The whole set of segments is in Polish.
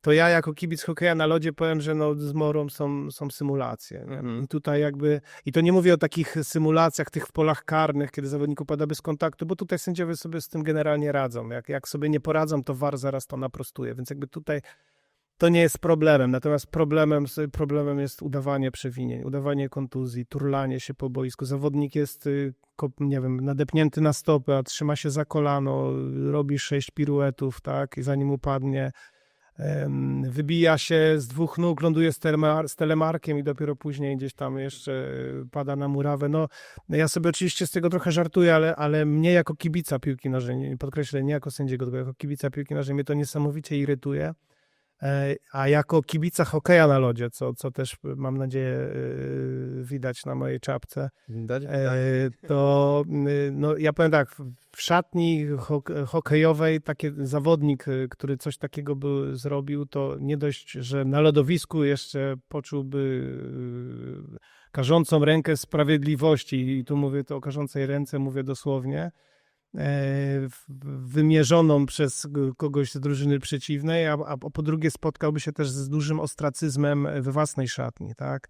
to ja jako kibic hokeja na lodzie powiem, że no z Morą są, są symulacje. Mhm. I tutaj jakby, i to nie mówię o takich symulacjach tych w polach karnych, kiedy zawodnik upada bez kontaktu, bo tutaj sędziowie sobie z tym generalnie radzą. Jak, jak sobie nie poradzą, to VAR zaraz to naprostuje, więc jakby tutaj to nie jest problemem. Natomiast problemem, problemem jest udawanie przewinień, udawanie kontuzji, turlanie się po boisku. Zawodnik jest, y, nie wiem, nadepnięty na stopę, a trzyma się za kolano, robi sześć piruetów, tak, i zanim upadnie, wybija się z dwóch nóg, ląduje z, telemar- z telemarkiem i dopiero później gdzieś tam jeszcze y, pada na murawę. No, ja sobie oczywiście z tego trochę żartuję, ale, ale mnie jako kibica piłki nożnej, podkreślę, nie jako sędziego, tylko jako kibica piłki nożnej, mnie to niesamowicie irytuje. E, A jako kibica hokeja na lodzie, co, co też mam nadzieję y, widać na mojej czapce, e, to y, no, ja powiem tak, w- szatni hok- hokejowej taki zawodnik, y, który coś takiego by zrobił, to nie dość, że na lodowisku jeszcze poczułby y, karzącą rękę sprawiedliwości. I tu mówię to o karzącej ręce, mówię dosłownie, wymierzoną przez kogoś z drużyny przeciwnej, a, a po drugie spotkałby się też z dużym ostracyzmem we własnej szatni, tak?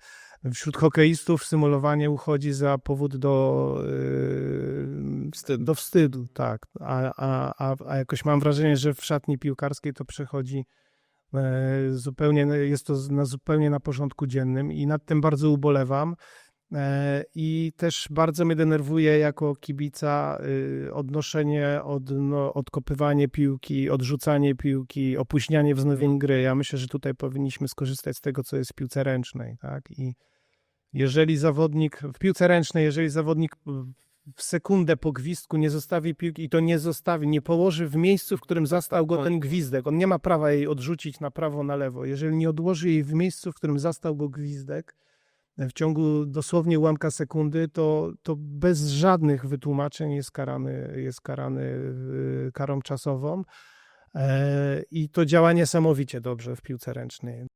Wśród hokeistów symulowanie uchodzi za powód do, yy, Wstydu. do wstydu, tak. A, a, a, a jakoś mam wrażenie, że w szatni piłkarskiej to przechodzi e, zupełnie, jest to na, zupełnie na porządku dziennym i nad tym bardzo ubolewam. E, I też bardzo mnie denerwuje jako kibica y, odnoszenie, od, no, odkopywanie piłki, odrzucanie piłki, opóźnianie wznowień gry. Ja myślę, że tutaj powinniśmy skorzystać z tego, co jest w piłce ręcznej. Tak? I jeżeli zawodnik, w piłce ręcznej, jeżeli zawodnik w sekundę po gwizdku nie zostawi piłki i to nie zostawi, nie położy w miejscu, w którym zastał go ten gwizdek, on nie ma prawa jej odrzucić na prawo, na lewo. Jeżeli nie odłoży jej w miejscu, w którym zastał go gwizdek, w ciągu dosłownie ułamka sekundy, to, to bez żadnych wytłumaczeń jest karany, jest karany y, karą czasową. E, I to działa niesamowicie dobrze w piłce ręcznej.